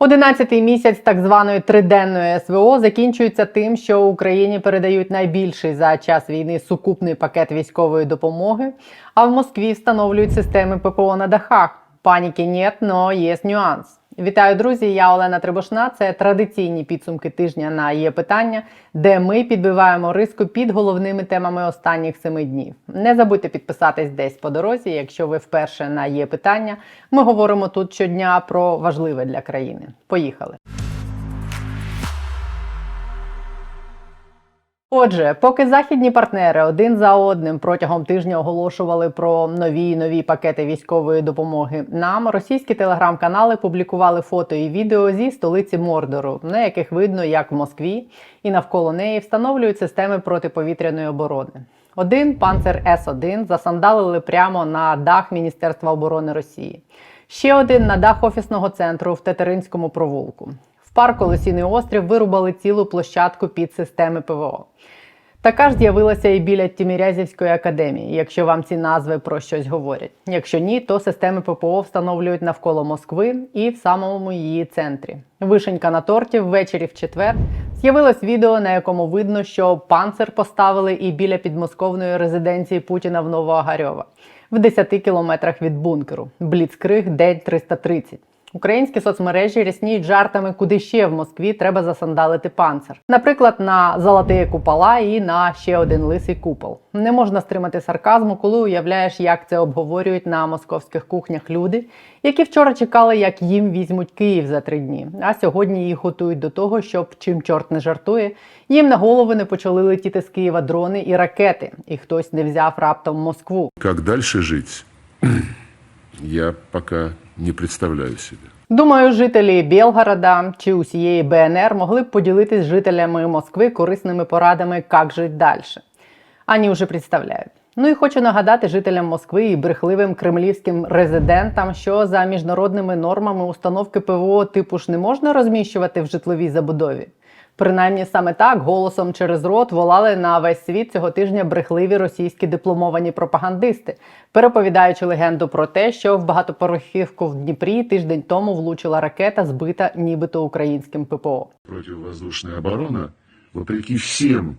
Одинадцятий місяць так званої триденної СВО закінчується тим, що Україні передають найбільший за час війни сукупний пакет військової допомоги, а в Москві встановлюють системи ППО на дахах. Паніки нет, но є нюанс. Вітаю, друзі! Я Олена Трибошна. Це традиційні підсумки тижня на є питання, де ми підбиваємо риску під головними темами останніх семи днів. Не забудьте підписатись десь по дорозі. Якщо ви вперше на є питання, ми говоримо тут щодня про важливе для країни. Поїхали. Отже, поки західні партнери один за одним протягом тижня оголошували про нові і нові пакети військової допомоги, нам російські телеграм-канали публікували фото і відео зі столиці Мордору, на яких видно, як в Москві і навколо неї встановлюють системи протиповітряної оборони. Один панцер С-1 засандалили прямо на дах Міністерства оборони Росії. Ще один на дах офісного центру в Тетеринському провулку. В парку Лосіний острів вирубали цілу площадку під системи ПВО. Така ж з'явилася і біля Тімірязівської академії, якщо вам ці назви про щось говорять. Якщо ні, то системи ППО встановлюють навколо Москви і в самому її центрі. Вишенька на торті ввечері в четвер з'явилось відео, на якому видно, що панцир поставили і біля підмосковної резиденції Путіна в Новоогарьова в 10 кілометрах від бункеру. Бліцкриг день 330. Українські соцмережі рясніють жартами, куди ще в Москві треба засандалити панцир. Наприклад, на золотий купола і на ще один лисий купол. Не можна стримати сарказму, коли уявляєш, як це обговорюють на московських кухнях люди, які вчора чекали, як їм візьмуть Київ за три дні. А сьогодні їх готують до того, щоб чим чорт не жартує, їм на голови не почали летіти з Києва дрони і ракети, і хтось не взяв раптом Москву. Как дальше жить, я пока не представляю себе. Думаю, жителі Білгорода чи усієї БНР могли б поділитись з жителями Москви корисними порадами, як жити далі. Ані вже представляють. Ну і хочу нагадати жителям Москви і брехливим кремлівським резидентам, що за міжнародними нормами установки ПВО типу ж не можна розміщувати в житловій забудові. Принаймні саме так голосом через рот волали на весь світ цього тижня брехливі російські дипломовані пропагандисти, переповідаючи легенду про те, що в багатоповерхівку в Дніпрі тиждень тому влучила ракета, збита нібито українським ППО. Противовоздушная оборона, вопреки всем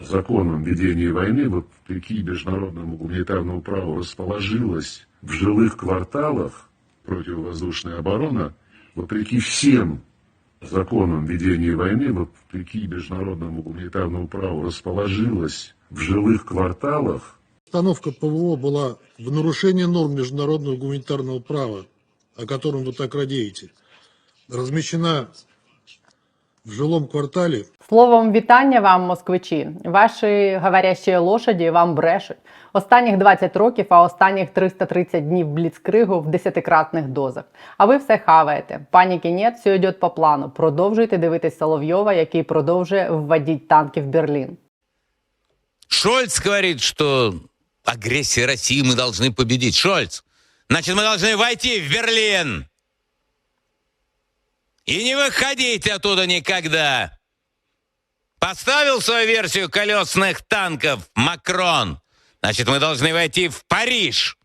законам ведения войны, вопреки международному гуманитарному праву, расположилась в жилых кварталах противовоздушная оборона, вопреки всем законам ведения войны, вопреки международному гуманитарному праву, расположилась в жилых кварталах Установка ПВО была в нарушение норм международного гуманитарного права, о котором вы так радеете. Размещена в жилом квартале Словом, вітання вам, москвичі. Ваші говорящі лошаді вам брешуть. Останніх 20 років, а останніх 330 днів бліцкригу в десятикратних дозах. А ви все хаваєте. Паніки нет, все йде по плану. Продовжуйте дивитись Соловйова, який продовжує вводити танки в Берлін. Шольц говорит, что агрессия России мы должны победить. Шольц, значит, мы должны войти в Берлин. И не выходить оттуда никогда. Поставил свою версию колесных танков Макрон. Значит, мы должны войти в Париж.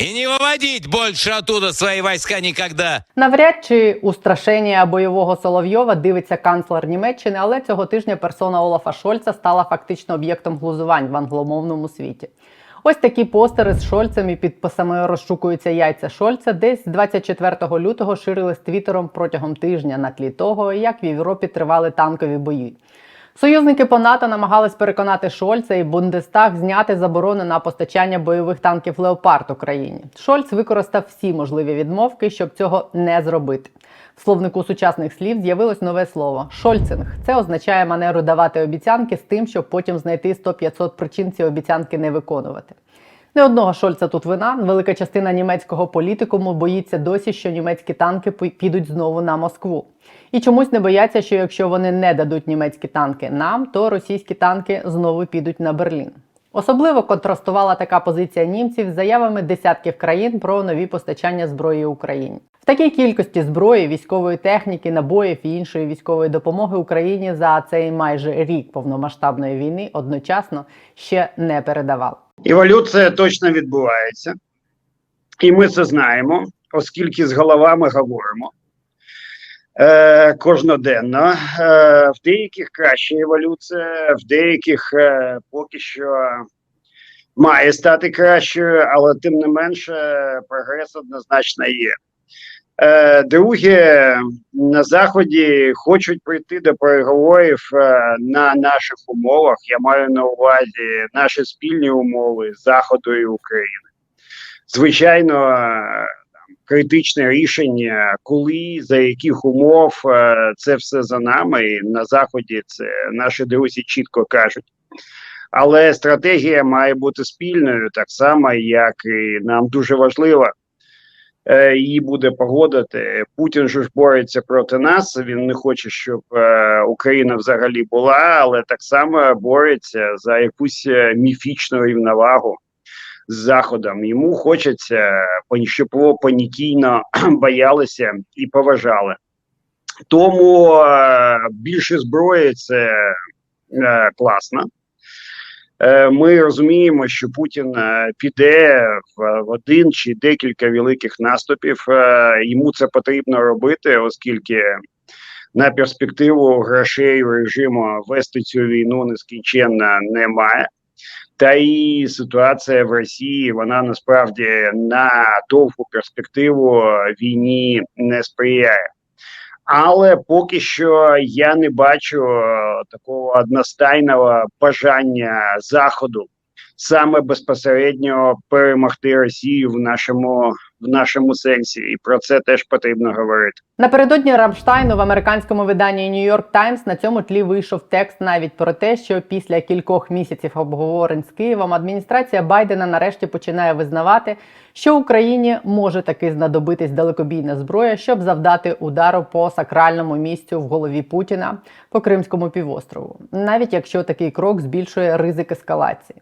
И не выводить больше оттуда свои войска никогда. Навряд чи устрашення бойового Соловйова дивиться канцлер Німеччини, але цього тижня персона Олафа Шольца стала фактично об'єктом глузувань в англомовному світі. Ось такі постери з Шольцем і підписами розшукуються яйця Шольца десь 24 лютого ширили з твіттером протягом тижня на тлі того, як в Європі тривали танкові бої. Союзники по НАТО намагались переконати Шольца і Бундестаг зняти заборону на постачання бойових танків Леопард Україні. Шольц використав всі можливі відмовки, щоб цього не зробити. В словнику сучасних слів з'явилось нове слово шольцинг. Це означає манеру давати обіцянки з тим, щоб потім знайти 100-500 причин ці обіцянки не виконувати. Не одного Шольца тут вина. Велика частина німецького політикуму боїться досі, що німецькі танки підуть знову на Москву. І чомусь не бояться, що якщо вони не дадуть німецькі танки нам, то російські танки знову підуть на Берлін. Особливо контрастувала така позиція німців з заявами десятків країн про нові постачання зброї Україні. Такій кількості зброї, військової техніки, набоїв і іншої військової допомоги Україні за цей майже рік повномасштабної війни одночасно ще не передавали. Еволюція точно відбувається, і ми це знаємо. оскільки з головами говоримо е, кожноденно. Е, в деяких краща еволюція, в деяких е, поки що має стати кращою, але тим не менше прогрес однозначно є. Е, Друге, на заході хочуть прийти до переговорів е, на наших умовах. Я маю на увазі наші спільні умови заходу і України. Звичайно, е, критичне рішення, коли за яких умов це все за нами. І на заході це наші друзі чітко кажуть. Але стратегія має бути спільною, так само як і нам дуже важливо її буде погодити. Путін ж бореться проти нас. Він не хоче, щоб е, Україна взагалі була, але так само бореться за якусь е, міфічну рівновагу з Заходом. Йому хочеться, щоб його понятійно боялися і поважали. Тому е, більше зброї це е, класно. Е, Ми розуміємо, що Путін е, піде в, один чи декілька великих наступів. Е, Йому це потрібно робити, оскільки на перспективу грошей режиму вести цю війну нескінченно немає. Та і ситуація в Росії вона насправді на довгу перспективу війні не сприяє. Але поки що я не бачу е, такого одностайного бажання заходу саме безпосередньо перемогти Росію в нашому в нашому сенсі, і про це теж потрібно говорити. Напередодні Рамштайну в американському виданні York Times на цьому тлі вийшов текст навіть про те, що після кількох місяців обговорень з Києвом адміністрація Байдена нарешті починає визнавати, що Україні може таки знадобитись далекобійна зброя, щоб завдати удару по сакральному місцю в голові Путіна по Кримському півострову, навіть якщо такий крок збільшує ризик ескалації.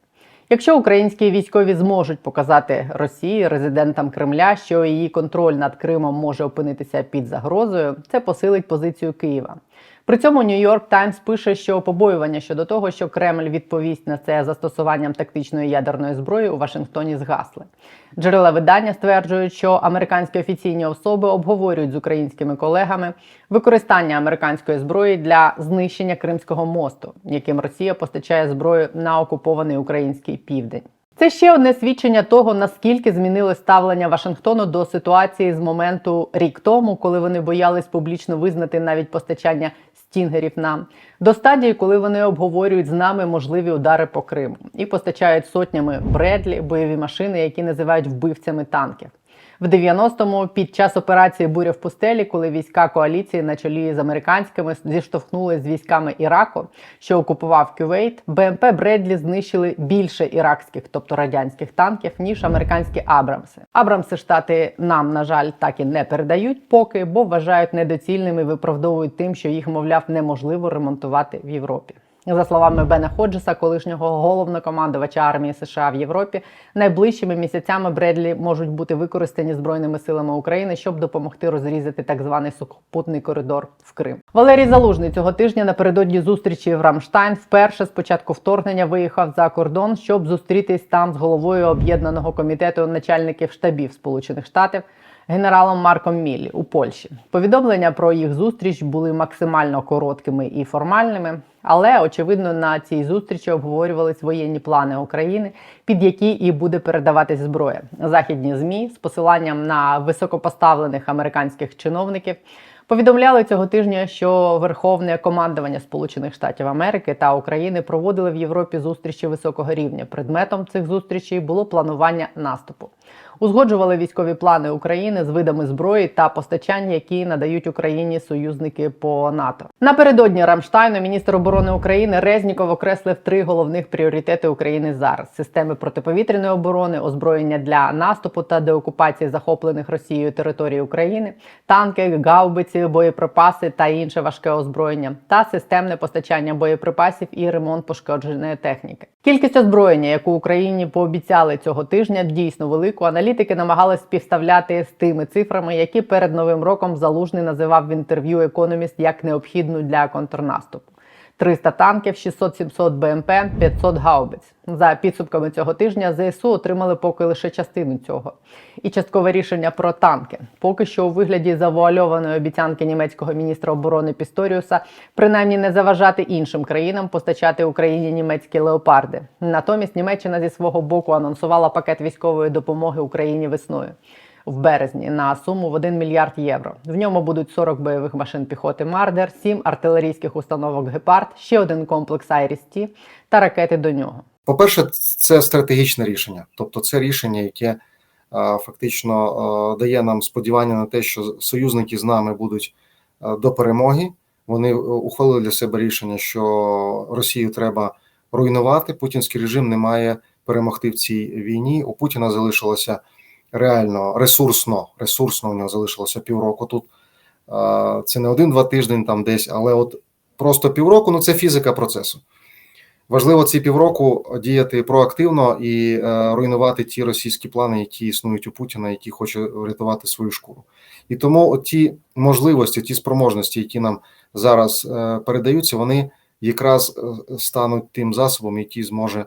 Якщо українські військові зможуть показати Росії, резидентам Кремля, що її контроль над Кримом може опинитися під загрозою, це посилить позицію Києва. При цьому York Times пише, що побоювання щодо того, що Кремль відповість на це застосуванням тактичної ядерної зброї у Вашингтоні згасли. Джерела видання стверджують, що американські офіційні особи обговорюють з українськими колегами використання американської зброї для знищення Кримського мосту, яким Росія постачає зброю на окупований український південь. Це ще одне свідчення того, наскільки змінили ставлення Вашингтону до ситуації з моменту рік тому, коли вони боялись публічно визнати навіть постачання стінгерів нам, до стадії, коли вони обговорюють з нами можливі удари по Криму і постачають сотнями Бредлі бойові машини, які називають вбивцями танків. В 90-му під час операції Буря в пустелі, коли війська коаліції на чолі з американськими зіштовхнули з військами Іраку, що окупував Кювейт, БМП Бредлі знищили більше іракських, тобто радянських танків, ніж американські Абрамси. Абрамси штати нам, на жаль, так і не передають поки, бо вважають недоцільними виправдовують тим, що їх, мовляв, неможливо ремонтувати в Європі. За словами Бена Ходжеса, колишнього головнокомандувача армії США в Європі, найближчими місяцями Бредлі можуть бути використані збройними силами України, щоб допомогти розрізати так званий сухопутний коридор в Крим. Валерій Залужний цього тижня напередодні зустрічі в Рамштайн вперше з початку вторгнення виїхав за кордон, щоб зустрітись там з головою об'єднаного комітету начальників штабів Сполучених Штатів генералом Марком Міллі у Польщі. Повідомлення про їх зустріч були максимально короткими і формальними, але очевидно на цій зустрічі обговорювались воєнні плани України, під які і буде передаватись зброя. Західні змі з посиланням на високопоставлених американських чиновників. Повідомляли цього тижня, що Верховне командування Сполучених Штатів Америки та України проводили в Європі зустрічі високого рівня. Предметом цих зустрічей було планування наступу. Узгоджували військові плани України з видами зброї та постачання, які надають Україні союзники по НАТО. Напередодні Рамштайну міністр оборони України Резніков окреслив три головних пріоритети України зараз: системи протиповітряної оборони, озброєння для наступу та деокупації захоплених Росією територій України, танки, гаубиці, боєприпаси та інше важке озброєння, та системне постачання боєприпасів і ремонт пошкодженої техніки. Кількість озброєння, яку Україні пообіцяли цього тижня, дійсно велику. Аналітики намагались співставляти з тими цифрами, які перед новим роком залужний називав в інтерв'ю Економіст як необхідну для контрнаступу. 300 танків, 600-700 БМП, 500 гаубиць. За підсумками цього тижня ЗСУ отримали поки лише частину цього. І часткове рішення про танки. Поки що у вигляді завуальованої обіцянки німецького міністра оборони Пісторіуса принаймні не заважати іншим країнам постачати Україні німецькі леопарди. Натомість Німеччина зі свого боку анонсувала пакет військової допомоги Україні весною. В березні на суму в 1 мільярд євро. В ньому будуть 40 бойових машин піхоти Мардер, 7 артилерійських установок Гепард, ще один комплекс Айріс-Ті та ракети до нього. По-перше, це стратегічне рішення, тобто це рішення, яке е, фактично е, дає нам сподівання на те, що союзники з нами будуть е, до перемоги. Вони ухвалили для себе рішення, що Росію треба руйнувати. Путінський режим не має перемогти в цій війні. У Путіна залишилося реально ресурсно. Ресурсно у нього залишилося півроку тут. Це не один-два тиждень там десь, але от просто півроку ну це фізика процесу. Важливо ці півроку діяти проактивно і е, руйнувати ті російські плани, які існують у Путіна, які хоче врятувати свою шкуру. І тому ті можливості, ті спроможності, які нам зараз е, передаються, вони якраз е, стануть тим засобом, який зможе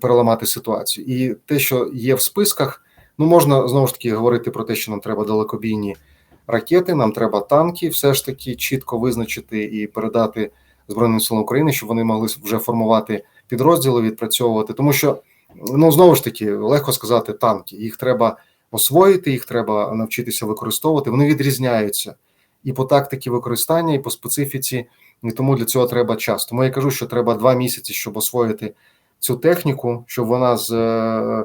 переламати ситуацію. І те, що є в списках, ну можна знову ж таки говорити про те, що нам треба далекобійні ракети, нам треба танки, все ж таки чітко визначити і передати. Збройним силам України, щоб вони могли вже формувати підрозділи, відпрацьовувати. Тому що ну знову ж таки легко сказати танки. Їх треба освоїти, їх треба навчитися використовувати. Вони відрізняються і по тактиці використання, і по специфіці. І тому для цього треба час. Тому я кажу, що треба два місяці, щоб освоїти цю техніку, щоб вона з е,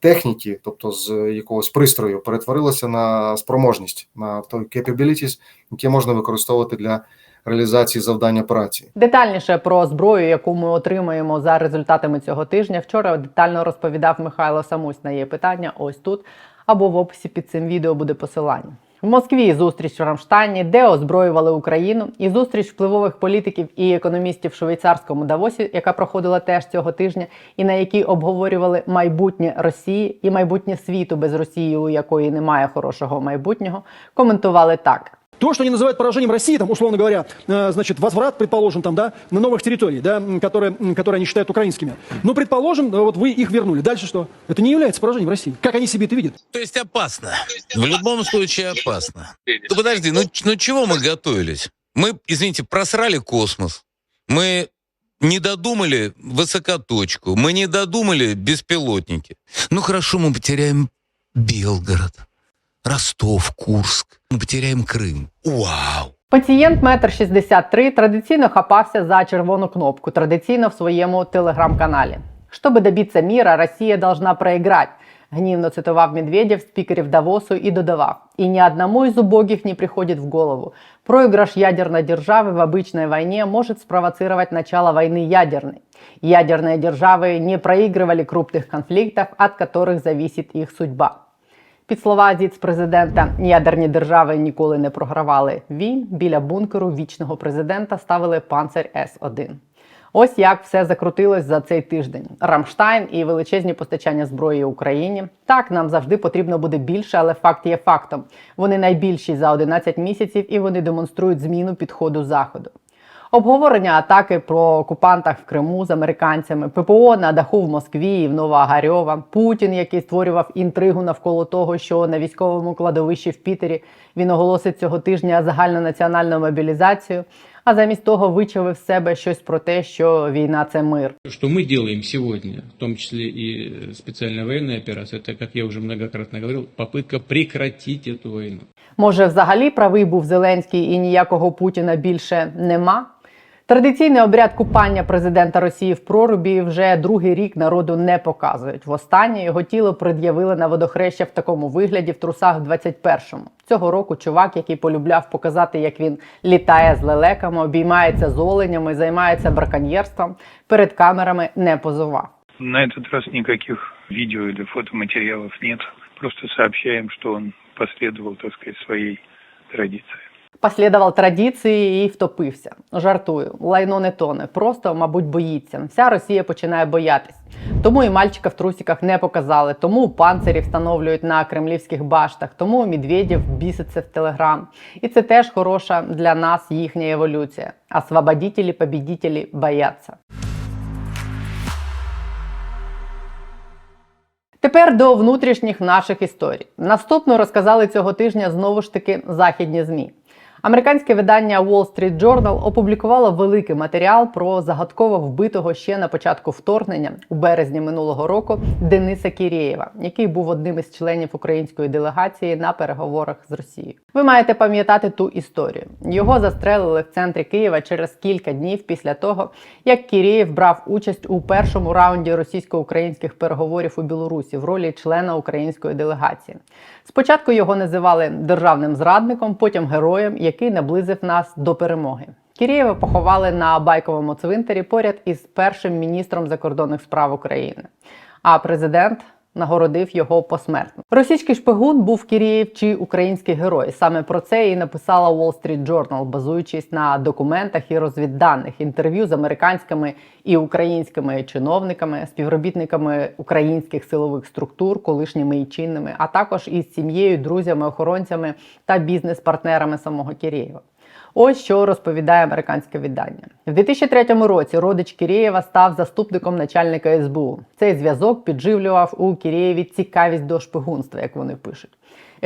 техніки, тобто з якогось пристрою, перетворилася на спроможність, на той capabilities, яке можна використовувати для реалізації завдань операції. Детальніше про зброю, яку ми отримаємо за результатами цього тижня. Вчора детально розповідав Михайло Самусь на її питання. Ось тут або в описі під цим відео буде посилання. В Москві зустріч в Рамштайні, де озброювали Україну, і зустріч впливових політиків і економістів в швейцарському Давосі, яка проходила теж цього тижня, і на якій обговорювали майбутнє Росії і майбутнє світу без Росії, у якої немає хорошого майбутнього, коментували так. То, что они называют поражением России, там, условно говоря, э, значит, возврат, предположим, там, да, на новых территорий, да, которые, которые они считают украинскими. Ну, предположим, э, вот вы их вернули. Дальше что? Это не является поражением России. Как они себе это видят? То есть опасно. В любом случае опасно. Ну подожди, ну, ну чего мы готовились? Мы, извините, просрали космос. Мы не додумали высокоточку. Мы не додумали беспилотники. Ну хорошо, мы потеряем Белгород, Ростов, Курск. Мы потеряем Крым. Вау! Пацієнт метр 63 традиційно хапався за червону кнопку, традиційно в своєму телеграм-каналі. Чтобы добиться мира, Россия должна проиграть. Гнівно цитував Медведєв спікерів Давосу і додавав: і ни одному из убогих не приходит в голову. Проигрыш ядерной державы в обычной войне может спровоцировать начало войны ядерной. Ядерные державы не проигрывали крупных конфликтов, от которых зависит их судьба. Під слова президента ядерні держави ніколи не програвали війн. Біля бункеру вічного президента ставили панцир С-1. Ось як все закрутилось за цей тиждень. Рамштайн і величезні постачання зброї Україні. Так, нам завжди потрібно буде більше, але факт є фактом. Вони найбільші за 11 місяців і вони демонструють зміну підходу заходу Обговорення атаки про окупантах в Криму з американцями, ППО на даху в Москві і в Новоагарьова, Путін, який створював інтригу навколо того, що на військовому кладовищі в Пітері він оголосить цього тижня загальнонаціональну мобілізацію. А замість того вичавив з себе щось про те, що війна це мир. Что мы делаем сегодня, в том числе и э, специальная военная операция, это, как я уже многократно говорил, попытка прекратить эту войну. Може, взагалі правий був Зеленський і ніякого Путіна більше нема? Традиційний обряд купання президента Росії в прорубі вже другий рік народу не показують. Востаннє його тіло пред'явили на водохреща в такому вигляді в трусах в 21-му. Цього року чувак, який полюбляв показати, як він літає з лелеками, обіймається з оленями, займається браконьєрством, перед камерами не позував. На этот раз никаких видео или фотоматериалов нет. Просто сообщаем, что он последовал, так сказать, своей традиции. Послідував традиції і втопився. Жартую, лайно не тоне, просто, мабуть, боїться. Вся Росія починає боятись. Тому і мальчика в трусиках не показали, тому панцирі встановлюють на кремлівських баштах, тому Медведєв біситься в Телеграм. І це теж хороша для нас їхня еволюція. Освободітелі, побідітелі бояться. Тепер до внутрішніх наших історій. Наступно розказали цього тижня знову ж таки західні змі. Американське видання Wall Street Journal опублікувало великий матеріал про загадково вбитого ще на початку вторгнення у березні минулого року Дениса Кірєєва, який був одним із членів української делегації на переговорах з Росією. Ви маєте пам'ятати ту історію. Його застрелили в центрі Києва через кілька днів після того, як Кірєєв брав участь у першому раунді російсько-українських переговорів у Білорусі в ролі члена української делегації. Спочатку його називали державним зрадником, потім героєм, який наблизив нас до перемоги. Кірєєва поховали на байковому цвинтарі поряд із першим міністром закордонних справ України. А президент нагородив його посмертно. Російський шпигун був Кірєєв чи український герой. Саме про це і написала Wall Street Journal, базуючись на документах і розвідданих інтерв'ю з американськими і українськими чиновниками, співробітниками українських силових структур, колишніми і чинними, а також із сім'єю, друзями, охоронцями та бізнес-партнерами самого Кірєєва. Ось що розповідає американське видання. В 2003 році родич Кірєєва став заступником начальника СБУ. Цей зв'язок підживлював у Кірєєві цікавість до шпигунства, як вони пишуть.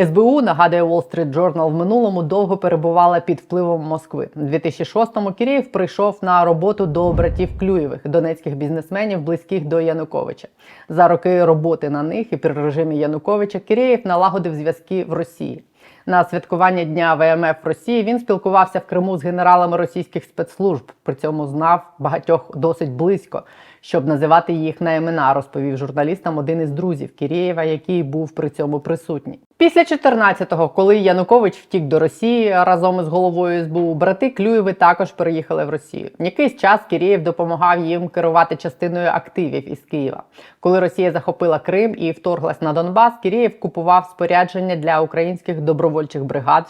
СБУ, нагадує Wall Street Journal, в минулому довго перебувала під впливом Москви. У 2006-му Кірєєв прийшов на роботу до братів Клюєвих, донецьких бізнесменів, близьких до Януковича. За роки роботи на них і при режимі Януковича Кірєєв налагодив зв'язки в Росії. На святкування дня ВМФ Росії він спілкувався в Криму з генералами російських спецслужб. При цьому знав багатьох досить близько, щоб називати їх на імена, розповів журналістам один із друзів Кірєєва, який був при цьому присутній. Після 14-го, коли Янукович втік до Росії разом із головою СБУ, брати Клюєви також переїхали в Росію. Якийсь час Кірєєв допомагав їм керувати частиною активів із Києва. Коли Росія захопила Крим і вторглась на Донбас, Кірєєв купував спорядження для українських добровольчих бригад,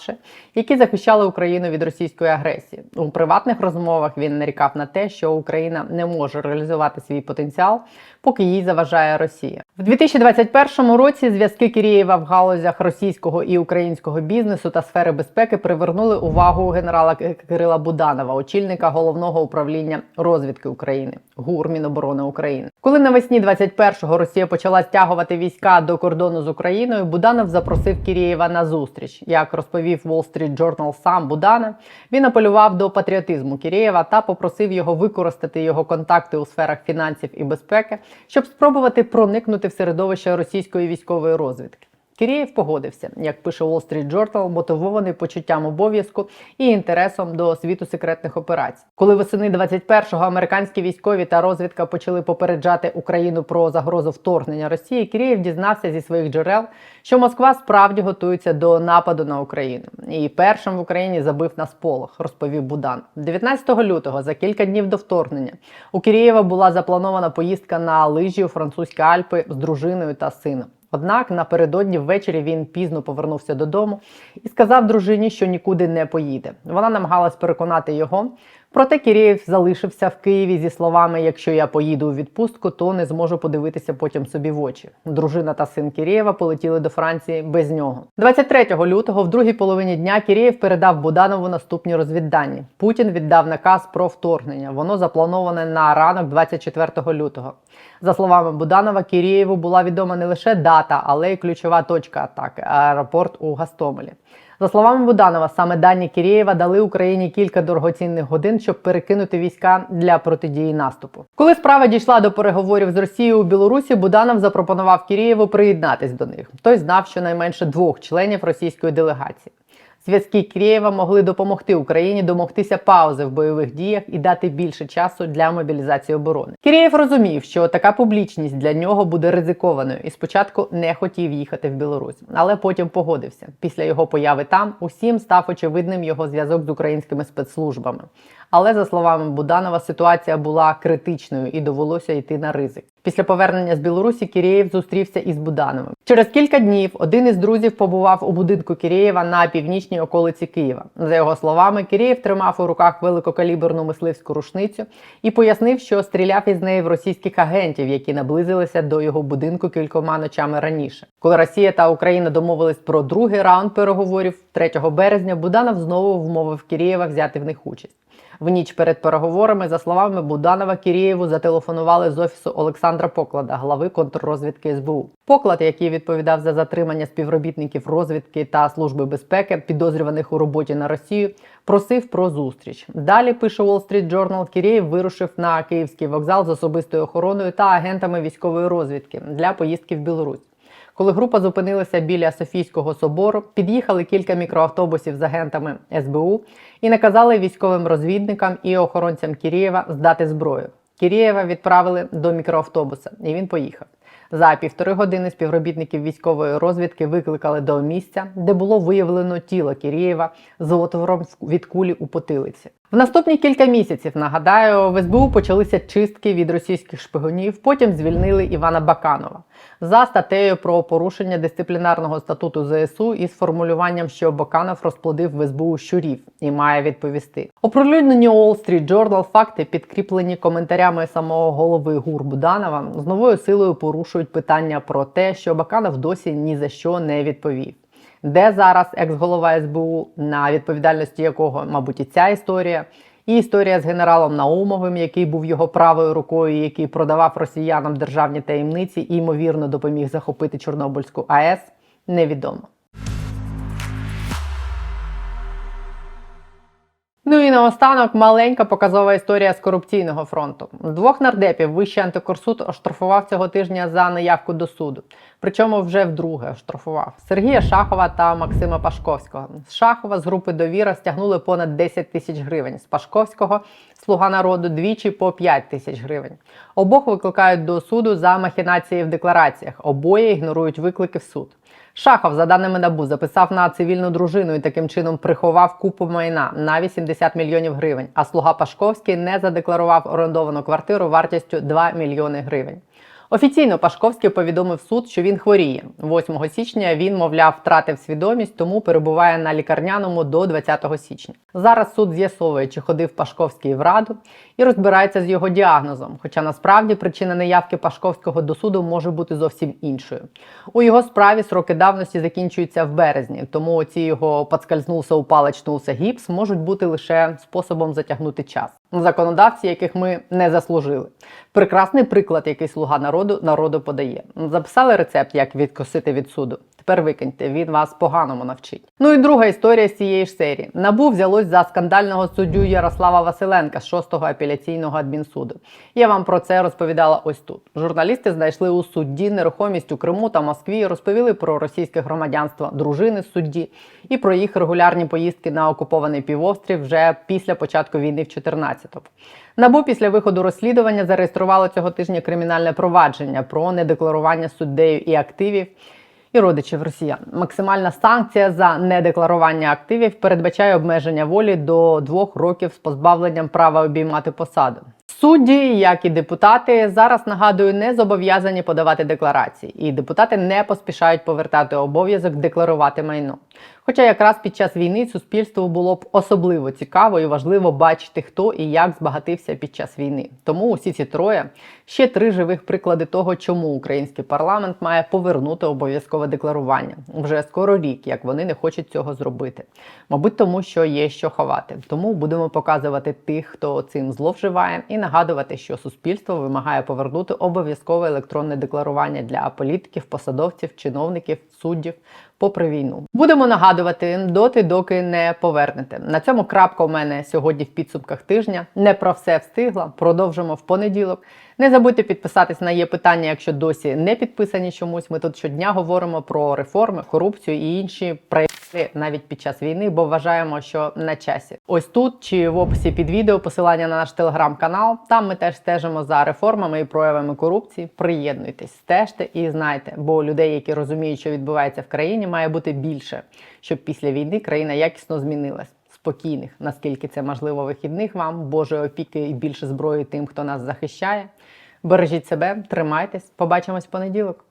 які захищали Україну від російської агресії. У приватних розмовах він нарікав на те, що Україна не може реалізувати свій потенціал, поки їй заважає Росія. В 2021 році зв'язки Кірєєва в галузях російського і українського бізнесу та сфери безпеки привернули увагу генерала Кирила Буданова, очільника головного управління розвідки України ГУР Міноборони України. Коли навесні 21-го Росія почала стягувати війська до кордону з Україною, Буданов запросив Кірєєва на зустріч. Як розповів Wall Street Journal сам Буданов, він апелював до патріотизму Кірєєва та попросив його використати його контакти у сферах фінансів і безпеки, щоб спробувати проникнути в середовище російської військової розвідки. Кірєєв погодився, як пише Wall Street Journal, мотивований почуттям обов'язку і інтересом до світу секретних операцій. Коли восени 21-го американські військові та розвідка почали попереджати Україну про загрозу вторгнення Росії, Кірєєв дізнався зі своїх джерел, що Москва справді готується до нападу на Україну. І першим в Україні забив на сполох, розповів Будан. 19 лютого, за кілька днів до вторгнення, у Кірєєва була запланована поїздка на лижі у французькі Альпи з дружиною та сином. Однак напередодні ввечері він пізно повернувся додому і сказав дружині, що нікуди не поїде. Вона намагалась переконати його. Проте Кірєєв залишився в Києві зі словами: якщо я поїду у відпустку, то не зможу подивитися потім собі в очі. Дружина та син Кірєєва полетіли до Франції без нього. 23 лютого, в другій половині дня, Кірєєв передав Буданову наступні розвіддані. Путін віддав наказ про вторгнення. Воно заплановане на ранок 24 лютого. За словами Буданова, Кірєєву була відома не лише дата, але й ключова точка атаки аеропорт у Гастомелі. За словами Буданова, саме дані Кірєєва дали Україні кілька дорогоцінних годин, щоб перекинути війська для протидії наступу. Коли справа дійшла до переговорів з Росією у Білорусі, Буданов запропонував Кірєєву приєднатись до них. Той знав щонайменше двох членів російської делегації. Зв'язки Києва могли допомогти Україні домогтися паузи в бойових діях і дати більше часу для мобілізації оборони. Кірєєв розумів, що така публічність для нього буде ризикованою, і спочатку не хотів їхати в Білорусь, але потім погодився. Після його появи там усім став очевидним його зв'язок з українськими спецслужбами. Але за словами Буданова, ситуація була критичною і довелося йти на ризик. Після повернення з Білорусі Кірєєв зустрівся із Будановим. Через кілька днів один із друзів побував у будинку Кірєєва на північній околиці Києва. За його словами, Кірєєв тримав у руках великокаліберну мисливську рушницю і пояснив, що стріляв із неї в російських агентів, які наблизилися до його будинку кількома ночами раніше. Коли Росія та Україна домовились про другий раунд переговорів 3 березня, Буданов знову вмовив Кірєєва взяти в них участь. В ніч перед переговорами, за словами Буданова, Кірєєву зателефонували з офісу Олександра Поклада, глави контррозвідки СБУ. Поклад, який відповідав за затримання співробітників розвідки та служби безпеки, підозрюваних у роботі на Росію, просив про зустріч. Далі пише Wall Street Journal, Кірєєв вирушив на київський вокзал з особистою охороною та агентами військової розвідки для поїздки в Білорусь. Коли група зупинилася біля Софійського собору, під'їхали кілька мікроавтобусів з агентами СБУ і наказали військовим розвідникам і охоронцям Кірєєва здати зброю. Кірєєва відправили до мікроавтобуса, і він поїхав. За півтори години співробітників військової розвідки викликали до місця, де було виявлено тіло Кірєєва з отвором від кулі у потилиці. В наступні кілька місяців, нагадаю, в СБУ почалися чистки від російських шпигунів. Потім звільнили Івана Баканова за статтею про порушення дисциплінарного статуту ЗСУ із формулюванням, що Баканов розплодив в СБУ щурів і має відповісти. Оприлюднені Wall Street Journal факти, підкріплені коментарями самого голови ГУР Буданова, з новою силою порушують питання про те, що Баканов досі ні за що не відповів. Де зараз екс-голова СБУ, на відповідальності якого, мабуть, і ця історія, і історія з генералом Наумовим, який був його правою рукою, який продавав росіянам державні таємниці і ймовірно допоміг захопити Чорнобильську АЕС, невідомо. Ну і наостанок маленька показова історія з корупційного фронту. Двох нардепів Вищий антикорсуд оштрафував цього тижня за неявку до суду. Причому вже вдруге оштрафував Сергія Шахова та Максима Пашковського. З Шахова з групи довіра стягнули понад 10 тисяч гривень. З Пашковського слуга народу двічі по 5 тисяч гривень. Обох викликають до суду за махінації в деклараціях. Обоє ігнорують виклики в суд. Шахов, за даними НАБУ, записав на цивільну дружину і таким чином приховав купу майна на 80 мільйонів гривень. А слуга Пашковський не задекларував орендовану квартиру вартістю 2 мільйони гривень. Офіційно Пашковський повідомив суд, що він хворіє. 8 січня він, мовляв, втратив свідомість, тому перебуває на лікарняному до 20 січня. Зараз суд з'ясовує, чи ходив Пашковський в раду і розбирається з його діагнозом. Хоча насправді причина неявки Пашковського до суду може бути зовсім іншою. У його справі сроки давності закінчуються в березні, тому оці його подскользнувся, упал, очнувся гіпс можуть бути лише способом затягнути час. Законодавці, яких ми не заслужили. Прекрасний приклад, який слуга народу народу подає. Записали рецепт, як відкосити від суду. Тепер викиньте, він вас поганому навчить. Ну і друга історія з цієї ж серії. Набу взялось за скандального суддю Ярослава Василенка з 6-го апеляційного адмінсуду. Я вам про це розповідала ось тут. Журналісти знайшли у судді нерухомість у Криму та Москві, розповіли про російське громадянство дружини судді і про їх регулярні поїздки на окупований півострів вже після початку війни в 14-му. Набу після виходу розслідування зареєструвало цього тижня кримінальне провадження про недекларування суддею і активів і родичів росіян. Максимальна санкція за недекларування активів передбачає обмеження волі до двох років з позбавленням права обіймати посаду. Судді, як і депутати, зараз нагадую, не зобов'язані подавати декларації, і депутати не поспішають повертати обов'язок декларувати майно. Хоча якраз під час війни суспільству було б особливо цікаво і важливо бачити, хто і як збагатився під час війни. Тому усі ці троє ще три живих приклади того, чому український парламент має повернути обов'язкове декларування. Вже скоро рік, як вони не хочуть цього зробити. Мабуть, тому що є що ховати. Тому будемо показувати тих, хто цим зловживає, і нагадувати, що суспільство вимагає повернути обов'язкове електронне декларування для політиків, посадовців, чиновників, суддів. Попри війну, будемо нагадувати доти, доки не повернете. На цьому крапка у мене сьогодні в підсумках тижня. Не про все встигла. Продовжимо в понеділок. Не забудьте підписатись на є питання, якщо досі не підписані чомусь. Ми тут щодня говоримо про реформи, корупцію і інші проєкти навіть під час війни, бо вважаємо, що на часі. Ось тут чи в описі під відео посилання на наш телеграм-канал. Там ми теж стежимо за реформами і проявами корупції. Приєднуйтесь, стежте і знайте, бо людей, які розуміють, що відбувається в країні, має бути більше, щоб після війни країна якісно змінилась. спокійних, наскільки це можливо, вихідних вам, Божої опіки і більше зброї тим, хто нас захищає. Бережіть себе, тримайтесь. Побачимось в понеділок.